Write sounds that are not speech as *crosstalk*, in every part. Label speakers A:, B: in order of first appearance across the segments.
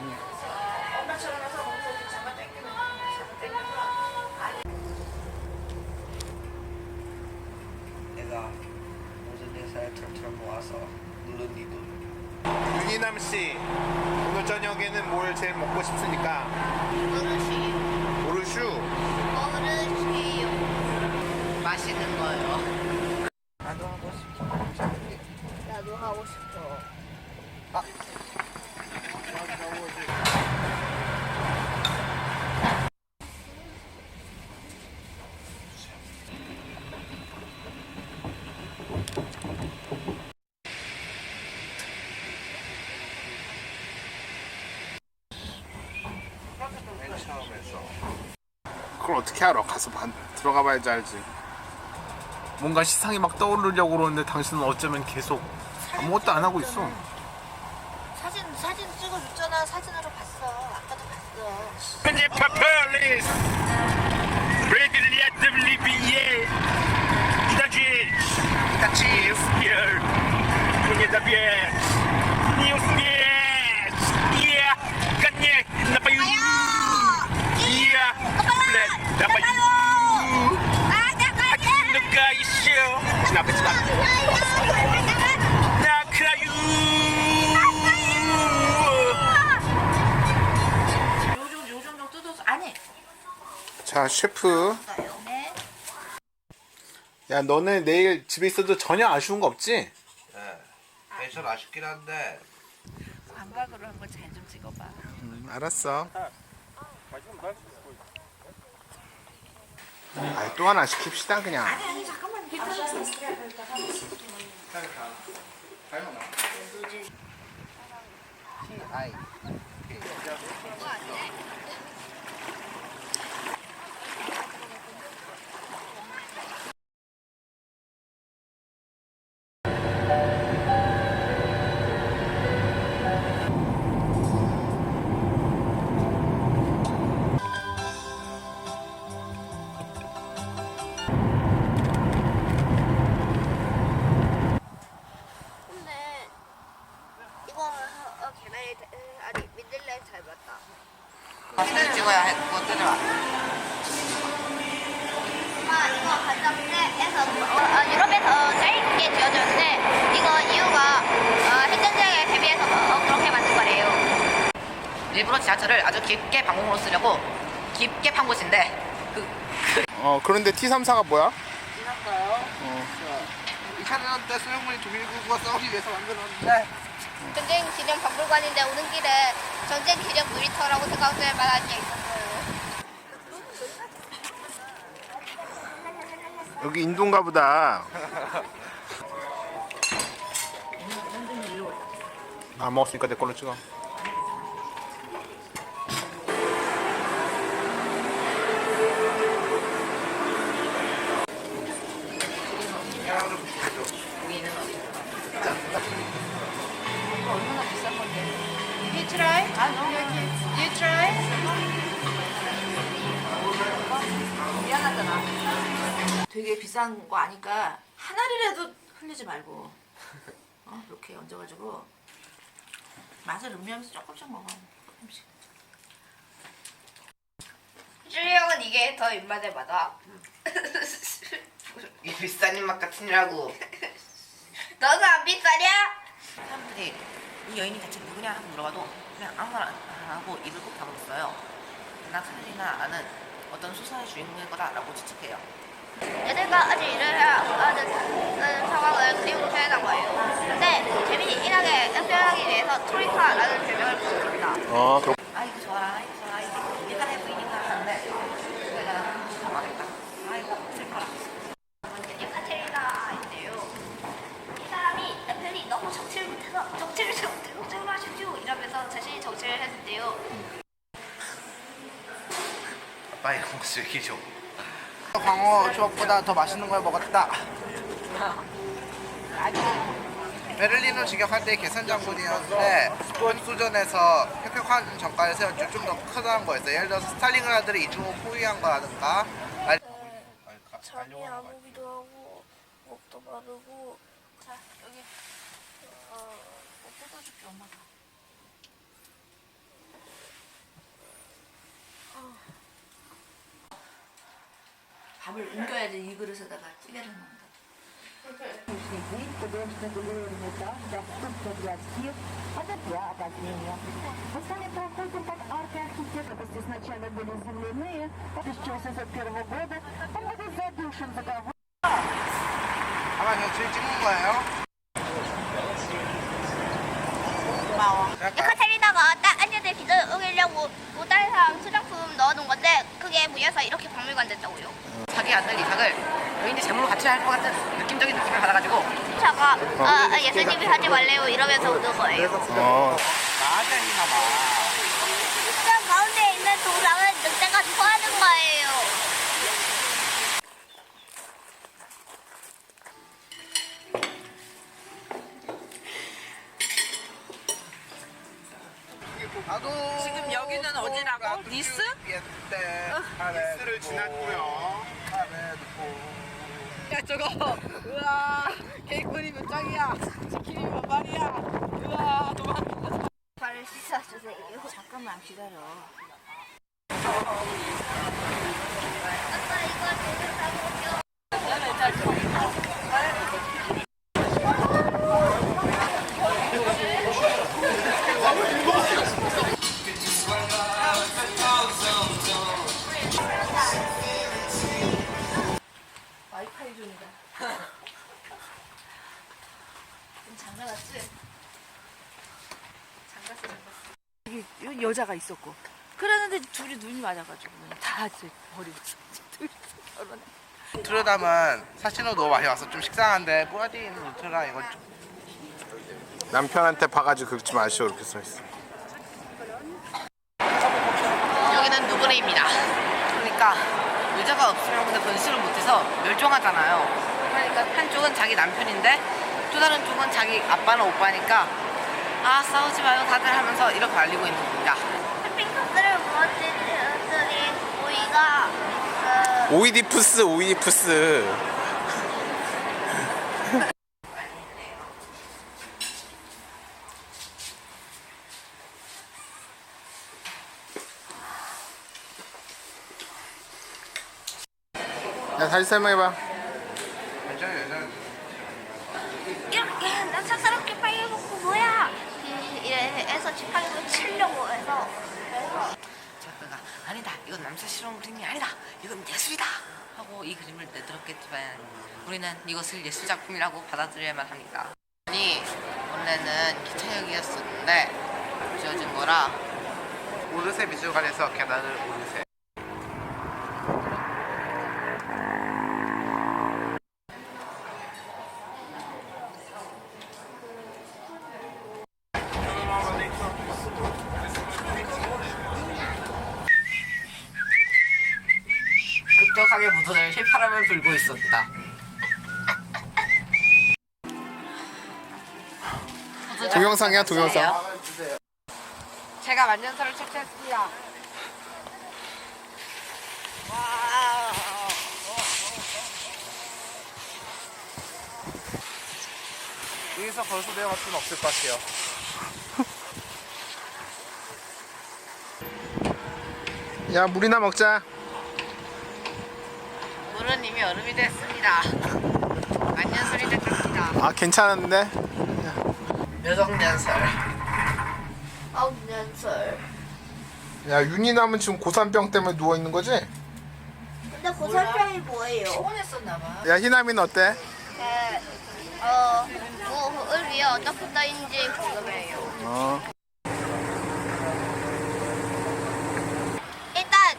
A: 엄마처럼 해서 거기서 이렇게 잡아 당기면 잡아 당겨서 아니
B: 내가 모든 회사에 털털 모아서 누른 니 돈.
C: 윤희남 씨 오늘 저녁에는 뭘 제일 먹고 싶습니까?
A: 어르신
C: 오르슈
A: 어르신 맛있는 거요
B: 나도 하고 싶어.
A: 나도 하고 싶어
B: 맨 처음에서
C: 그걸 어떻게 알아? 가서 반, 들어가 봐야지 알지. 뭔가 시상이 막 떠오르려고 그러는데 당신은 어쩌면 계속 아무것도 안 하고 있어.
A: 사진 사진 찍어줬잖아. 사진으로 봤어. 아까도 봤어.
C: 현재 파팔리스 레들리 자 셰프.
A: 네
C: 야 너는 내일 집에 있어도 전혀 아쉬운 거 없지?
B: 네. 배설 아쉽긴 한데.
A: 광각으로 한번 잘 좀 찍어봐.
C: 음, 알았어. 아, 또 하나 시킵시다 그냥.
A: 아니 잠깐만 괜찮았어
B: 아이
A: 지하철을 아주 깊게 방공으로 쓰려고 깊게 판 곳인데
C: 그어 그런데 T34가 뭐야?
A: 지난가요?
B: 이 차는 때 소형물이 독일국과 싸우기 위해서 만들었는데
D: 전쟁 기념 박물관인데 오는 길에 전쟁 기념 놀이터라고 생각될 만한 게 있었어요.
C: 여기 인도인가 보다 *laughs* 안 먹었으니까 내 걸로 찍어
A: 되게 비싼 거 아니까 하나리라도 흘리지 말고 어? 이렇게 얹어가지고 맛을 음미하면서 조금씩 먹어. 조금씩.
D: 쭈리 형은 이게 더 입맛에 맞아. *laughs*
B: 이 비싼 입맛 같으냐고 *laughs*
D: 너는 안 비싸냐?
A: 사람들이 이 여인이 대체 누구냐 하고 물어봐도 그냥 아무거나 안 하고 입을 꼭 다물었어요. 나 카를리나 아는 어떤 수사의 주인공일 거다라고 추측해요.
D: 애들과 아직 일을 해야 하는 상황을 그림으로 표현한 거예요. 근데 재미있게 표현하기 위해서 트로이카라는 별명을 붙였습니다.
C: 어 그렇
A: 아이고 좋아라, 아이고 좋아라, 이게 얘가 해 보이니까 하는데 내가 당황했다. 아이고 슬퍼라.
D: 예카테리나인데요. 이 사람이 애플이 너무 정치를 못해서 정치를 좀 정치를 하십시오 이러면서 자신이 정치를 했는데요.
B: 아빠 이거 먹을 기 줘. 광어 추억보다 더 맛있는 걸 먹었다. 베를린을 직역할 때 개선 장군이었는데 소전에서 혁혁한 전과를 세웠죠. 좀더 크다는 거였어요. 예를 들어서 아들이 이중호 포위한 거라든가.
D: 잠이 안 오기도 하고 목도 마르고
A: 자 여기 어, 뭐 뜯어줄게 엄마가. 밥을 옮겨야지 이 그릇에다가 찌개를 넣는다.
D: 이호텔에다가 딱 아니들 기도 우기려고 모달상 수장품 넣어놓은 건데 그게 모여서 이렇게 박물관 됐다고요.
E: 자기 아들 이삭을 여인이 제물로 같이 할것 같은 느낌적인 느낌을 받아가지고
D: 차가 아, 아, 예수님이 하지 말래요 이러면서 우는 거예요.
C: 어.
D: 그 가운데 있는 동상은 늑대가 좋아하는 거예요.
E: 지금 여기는 어디라고? 니스?
B: 니스를 지났고요.
E: 야 저거 우와 케이크리 몇 장이야 치킨이 몇 마리야 우와 도망
D: 발을 씻어주세요.
A: 잠깐만 기다려. 여자가 있었고. 그러는데 둘이 눈이 맞아가지고 다 이제 버리고 *laughs* 둘이 결혼해.
B: 사실은 너무 많이 와서 좀 식상한데 뿌아디 있는 노트르담 이건 좀
C: 남편한테 봐가지고 긁지 마시오 이렇게 써있어.
E: 여기는 누브레입니다 그러니까 여자가 없으면 근데 번식을 못해서 멸종하잖아요 그러니까 한쪽은 자기 남편인데 또 다른 쪽은 자기 아빠는 오빠니까 아 싸우지 마요 다들 하면서 이렇게 알리고 있는 겁니다
D: 핑크스를 무너뜨린 오이가 그
C: 오이디푸스 오이디푸스. 야 다시 설명해봐.
B: 괜찮아요 괜찮아요
D: 이렇게 난사스럽게 빨리 먹고 뭐야? 이래서 지팡이로 치려고 해서. 그래서
E: 작가가 아니다 이건 남자 실험 그림이 아니다 이건 예술이다 하고 이 그림을 내들었겠지만 우리는 이것을 예술 작품이라고 받아들여야만 합니다. 아니 원래는 기차역이었었는데 지어진 거라
B: 오르세 미술관에서 계단을 오르세
C: 동영상이야 동영상.
E: 제가 만년설을 채취했습니다.
B: 여기서 걸어서 내려갈 수는 없을 것 같아요. *laughs*
C: 야 물이나 먹자.
E: 물은 이미 얼음이 됐습니다. 만년설이 됐답니다.
C: 아 괜찮은데?
E: 묘정년설
D: 억년설.
C: 야 윤이남은 지금 고산병 때문에 누워 있는 거지?
D: 근데 고설병이 뭐예요?
A: 피곤했었나봐.
C: 야 희남이는 어때?
D: 네, 어, 뭐을 위해 어떻게 떠인지 궁금해요.
C: 어.
D: 일단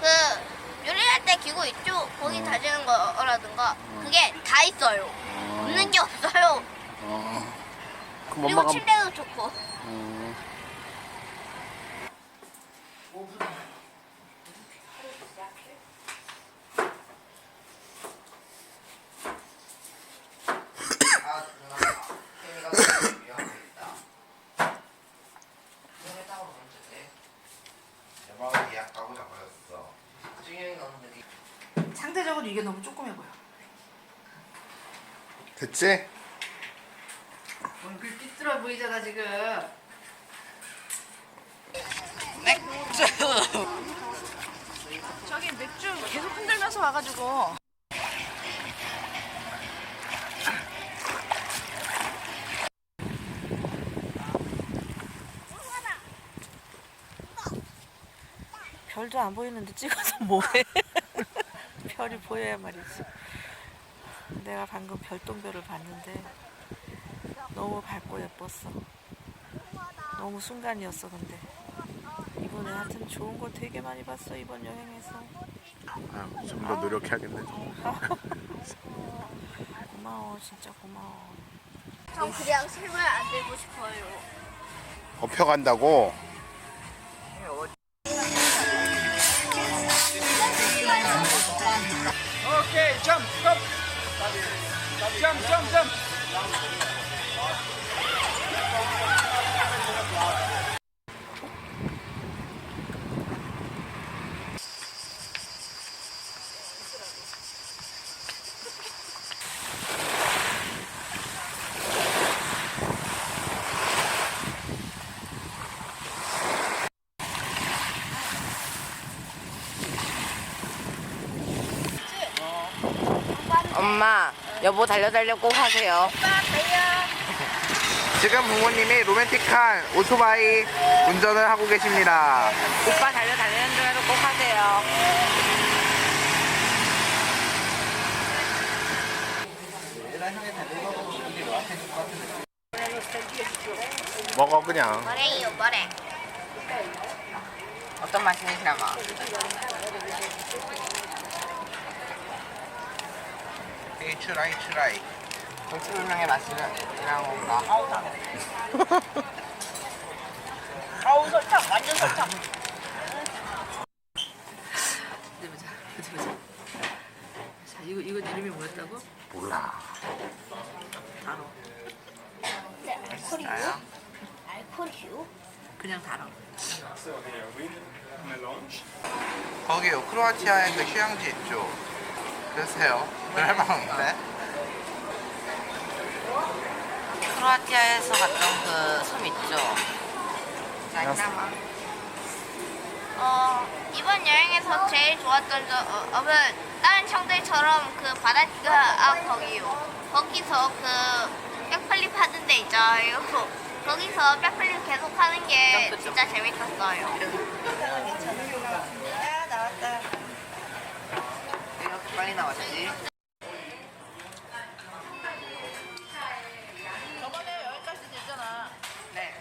D: 그 요리할 때 기구 있죠? 거기 다지는 거라든가 그게 다 있어요. 없는 게 없어요.
C: 그 럼
D: 그리고
C: 엄마가
D: 침대도 좋고.
A: 상대적으로 이게 너무 조그매 보여.
C: 됐지?
A: 지금.
E: 맥주
A: 저기 맥주 계속 흔들면서 와가지고. 별도 안 보이는데 찍어서 뭐해? *laughs* 별이 보여야 말이지. 내가 방금 별똥별을 봤는데 너무 밝고 예뻤어. 너무 순간이었어 근데. 이번에 하여튼 좋은 거 되게 많이 봤어 이번 여행에서.
C: 좀더 노력해야겠네. *laughs*
A: 고마워 진짜 고마워.
D: 전 그냥 실물 안 들고 싶어요.
C: 업혀간다고.
E: 엄마, 여보 달려달려 꼭 하세요.
B: 지금 부모님이 로맨틱한 오토바이 운전을 하고 계십니다.
E: 오빠 달려달리는 대로 꼭 하세요.
C: 먹어 그냥.
D: 머랭이요, 머랭.
E: 어떤 맛이냐마.
B: 에이 추라이 추라이.
E: 고추불명의 맛이는 이런 건가?
A: 아우 설탕 완전 설탕. 어디 보자 어디 보자. 자 이거 이거 이름이 뭐였다고?
C: 몰라.
A: 달어.
B: 맛있어요?
D: 알코올이요?
A: 그냥 달어.
B: 거기요 크로아티아에 그 휴양지 있죠. 그러세요. 만한데?
E: 크로아티아에서 갔던 그 섬 있죠? 나이나마.
D: 어, 이번 여행에서 제일 좋았던 점은 다른 청들처럼 그 바닷가 아, 거기요. 거기서 그 백플립 하는 데 있잖아요. *laughs* 거기서 백플립 계속 하는 게 진짜 재밌었어요.
E: 이렇게 빨리 나왔지?
A: 저번에 여기까지 됐잖아.
E: 네.